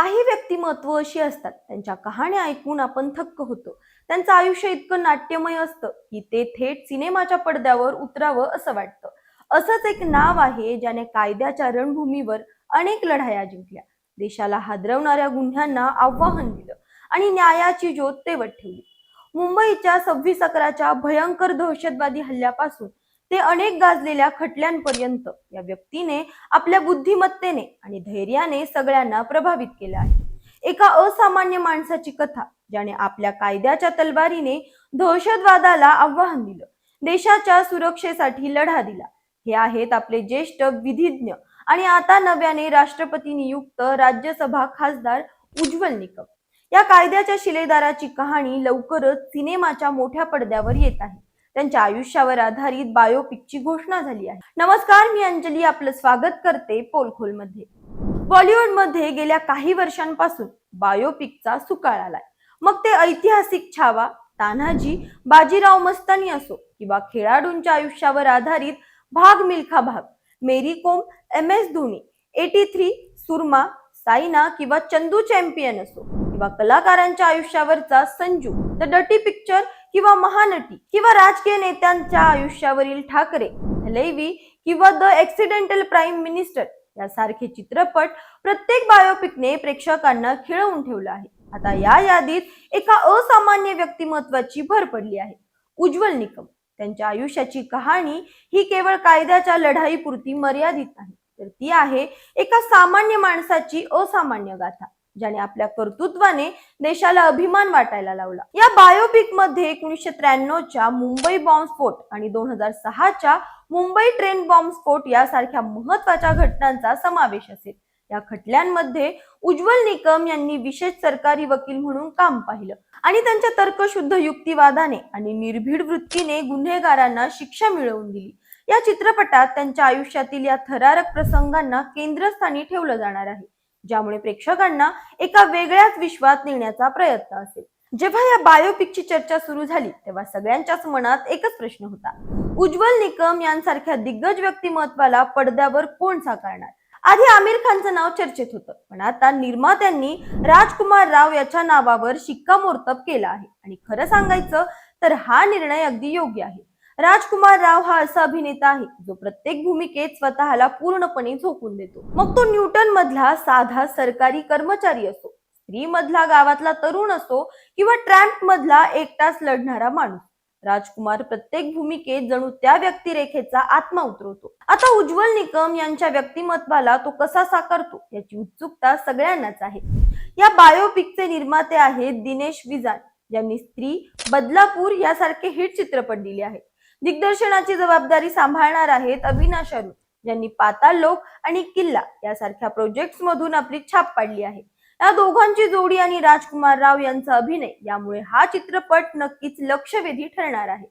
काही व्यक्तिमत्व अशी असतात त्यांच्या कहाण्या ऐकून आपण थक्क होतो. त्यांचं आयुष्य इतकं नाट्यमय असतं की ते थेट सिनेमाच्या पडद्यावर उतरावं असं वाटतं. असंच एक नाव आहे ज्याने कायद्याच्या रणभूमीवर अनेक लढाया जिंकल्या. देशाला हादरवणाऱ्या गुन्ह्यांना आव्हान दिलं आणि न्यायाची ज्योत तेवत ठेवली. मुंबईच्या सव्वीस अकराच्या भयंकर दहशतवादी हल्ल्यापासून ते अनेक गाजलेल्या खटल्यांपर्यंत या व्यक्तीने आपल्या बुद्धिमत्तेने आणि धैर्याने सगळ्यांना प्रभावित केलं आहे. एका असामान्य माणसाची कथा ज्याने आपल्या कायद्याच्या तलवारीने दहशतवादाला आव्हान दिलं देशाच्या सुरक्षेसाठी लढा दिला. हे आहेत आपले ज्येष्ठ विधिज्ञ आणि आता नव्याने राष्ट्रपती नियुक्त राज्यसभा खासदार उज्ज्वल निकम. या कायद्याच्या शिलेदाराची कहाणी लवकरच सिनेमाच्या मोठ्या पडद्यावर येत आहे. त्यांच्या आयुष्यावर आधारित बायोपिकची घोषणा झाली आहे. नमस्कार मी अंजली. आपलं स्वागत करते पोलखोलमध्ये. बॉलिवूडमध्ये गेल्या काही वर्षांपासून बायोपिकचा सुकाळ आलाय. मग ते ऐतिहासिक छावा तान्हाजी बाजीराव मस्तानी असो किंवा खेळाडूंच्या आयुष्यावर आधारित भाग Milkha Bhaag Mary Kom M S Dhoni eighty three Soorma Saina किंवा चंदू चॅम्पियन असो. किंवा कलाकारांच्या आयुष्यावरचा संजू द डटी पिक्चर किंवा महानटी किंवा राजकीय नेत्यांच्या आयुष्यावरील ठाकरे हलेवी किंवा द एक्सिडेंटल प्राईम मिनिस्टर यासारखे चित्रपट प्रत्येक बायोपिकने प्रेक्षकांना खिळवून ठेवलं आहे. आता या यादीत एका असामान्य व्यक्तिमत्वाची भर पडली आहे. उज्ज्वल निकम. त्यांच्या आयुष्याची कहाणी ही केवळ कायद्याच्या लढाईपुरती मर्यादित नाही तर ती आहे एका सामान्य माणसाची असामान्य गाथा. ज्याने आपल्या कर्तृत्वाने देशाला अभिमान वाटायला लावला. या बायोपिकमध्ये एकोणीसशे त्र्याण्णवच्या मुंबई बॉम्बस्फोट आणि दोन हजार सहाच्या मुंबई ट्रेन बॉम्बस्फोट यासारख्या महत्त्वाच्या घटनांचा समावेश असेल. या खटल्यांमध्ये उज्ज्वल निकम यांनी विशेष सरकारी वकील म्हणून काम पाहिलं आणि त्यांच्या तर्कशुद्ध युक्तिवादाने आणि निर्भीड वृत्तीने गुन्हेगारांना शिक्षा मिळवून दिली. या चित्रपटात त्यांच्या आयुष्यातील या थरारक प्रसंगांना केंद्रस्थानी ठेवलं जाणार आहे. ज्यामुळे प्रेक्षकांना एका वेगळ्याच विश्वात नेण्याचा प्रयत्न असेल. जेव्हा या बायोपिकची चर्चा सुरू झाली तेव्हा सगळ्यांच्याच मनात एकच प्रश्न होता. उज्ज्वल निकम यांसारख्या दिग्गज व्यक्तिमत्वाला पडद्यावर कोण साकारणार? आधी आमिर खानचं नाव चर्चेत होतं पण आता निर्मात्यांनी राजकुमार राव याच्या नावावर शिक्कामोर्तब केला आहे. आणि खरं सांगायचं तर हा निर्णय अगदी योग्य आहे. राजकुमार राव हा असा अभिनेता आहे जो प्रत्येक भूमिकेत स्वतःला पूर्णपणे झोकून देतो. मग तो न्यूटन मधला साधा सरकारी कर्मचारी असो स्त्री मधला गावातला तरुण असो किंवा ट्रॅम्प मधला एकटाच लढणारा माणूस. राजकुमार प्रत्येक भूमिकेत जणू त्या व्यक्तिरेखेचा आत्मा उतरवतो. आता उज्ज्वल निकम यांच्या व्यक्तिमत्वाला तो कसा साकारतो याची उत्सुकता सगळ्यांनाच आहे. या बायोपिकचे निर्माते आहेत दिनेश विजान यांनी स्त्री बदलापूर यासारखे हिट चित्रपट दिले आहेत. दिग्दर्शनाची जबाबदारी सांभाळणार आहेत अविनाश अरुण ज्यांनी पाताळ लोक आणि किल्ला यासारख्या प्रोजेक्ट्स मधून आपली छाप पाडली आहे. या दोघांची जोडी आणि राजकुमार राव यांचा अभिनय यामुळे हा चित्रपट नक्कीच लक्षवेधी ठरणार आहे.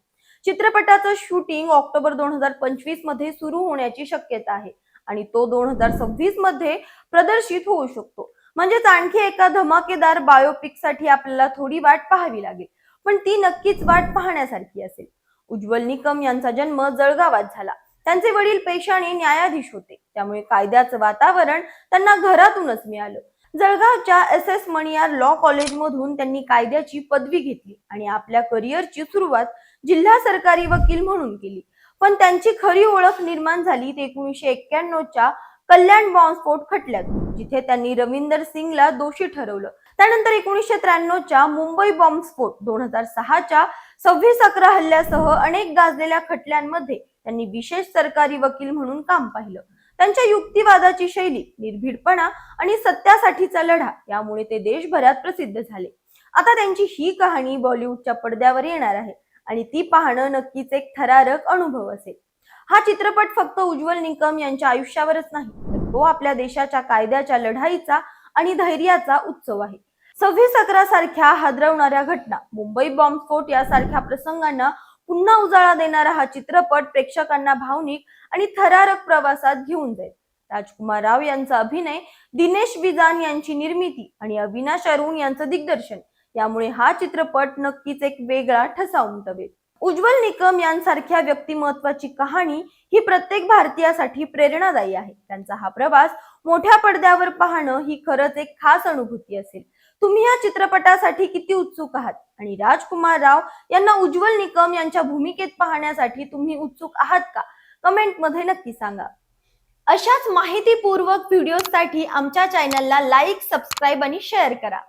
चित्रपटाचं शूटिंग ऑक्टोबर दोन हजार पंचवीसमध्ये सुरू होण्याची शक्यता आहे आणि तो दोन हजार सव्वीसमध्ये प्रदर्शित होऊ शकतो. म्हणजेच आणखी एका धमाकेदार बायोपिकसाठी आपल्याला थोडी वाट पाहावी लागेल पण ती नक्कीच वाट पाहण्यासारखी असेल. उज्ज्वल निकम यांचा जन्म जळगावात झाला. त्यांचे वडील पेशाने न्यायाधीश होते. त्यामुळे कायद्याचं वातावरण त्यांना घरातूनच मिळालं. जळगावच्या एस एस मणियार लॉ कॉलेजमधून त्यांनी कायद्याची पदवी घेतली आणि आपल्या करिअरची सुरुवात जिल्हा सरकारी वकील म्हणून केली. पण त्यांची खरी ओळख निर्माण झाली ते एकोणीसशे एक्क्याण्णवच्या कल्याण बॉम्बस्फोट खटल्यात जिथे त्यांनी रविंदर सिंगला दोषी ठरवलं. त्यानंतर एकोणीसशे त्र्याण्णवच्या मुंबई बॉम्बस्फोट दोन हजार सहाच्या सव्वीस अकरा हल्ल्यासह अनेक गाजलेल्या खटल्यांमध्ये त्यांनी विशेष सरकारी वकील म्हणून काम पाहिलं. त्यांच्या युक्तिवादाची शैली निर्भीडपणा आणि सत्यासाठीचा लढा यामुळे ते देशभरात प्रसिद्ध झाले. आता त्यांची ही कहाणी बॉलिवूडच्या पडद्यावर येणार आहे आणि ती पाहणं नक्कीच एक थरारक अनुभव असेल. हा चित्रपट फक्त उज्ज्वल निकम यांच्या आयुष्यावरच नाही तर तो आपल्या देशाच्या कायद्याच्या लढाईचा आणि धैर्याचा उत्सव आहे. सव्वीस अकरा सारख्या हादरवणाऱ्या घटना. मुंबई बॉम्बस्फोट यासारख्या प्रसंगांना पुन्हा उजाळा देणारा हा चित्रपट प्रेक्षकांना भावनिक आणि थरारक प्रवासात घेऊन जाईल. राजकुमार राव यांचा अभिनय दिनेश विजान यांची निर्मिती आणि अविनाश अरुण यांचं दिग्दर्शन यामुळे हा चित्रपट नक्कीच एक वेगळा ठसा उमटवेल उज्ज्वल निकम यांसारख्या व्यक्तिमत्वाची कहाणी ही प्रत्येक भारतीयासाठी प्रेरणादायी आहे. त्यांचा हा प्रवास मोठ्या पडद्यावर पाहणं ही खरंच एक खास अनुभूती असेल. तुम्ही या चित्रपटासाठी किती उत्सुक आहात? आणि राजकुमार राव यांना उज्ज्वल निकम यांच्या भूमिकेत पाहण्यासाठी तुम्ही उत्सुक आहात का? कमेंटमध्ये नक्की सांगा. अशाच माहितीपूर्वक व्हिडिओसाठी आमच्या चॅनलला लाईक सबस्क्राईब आणि शेअर करा.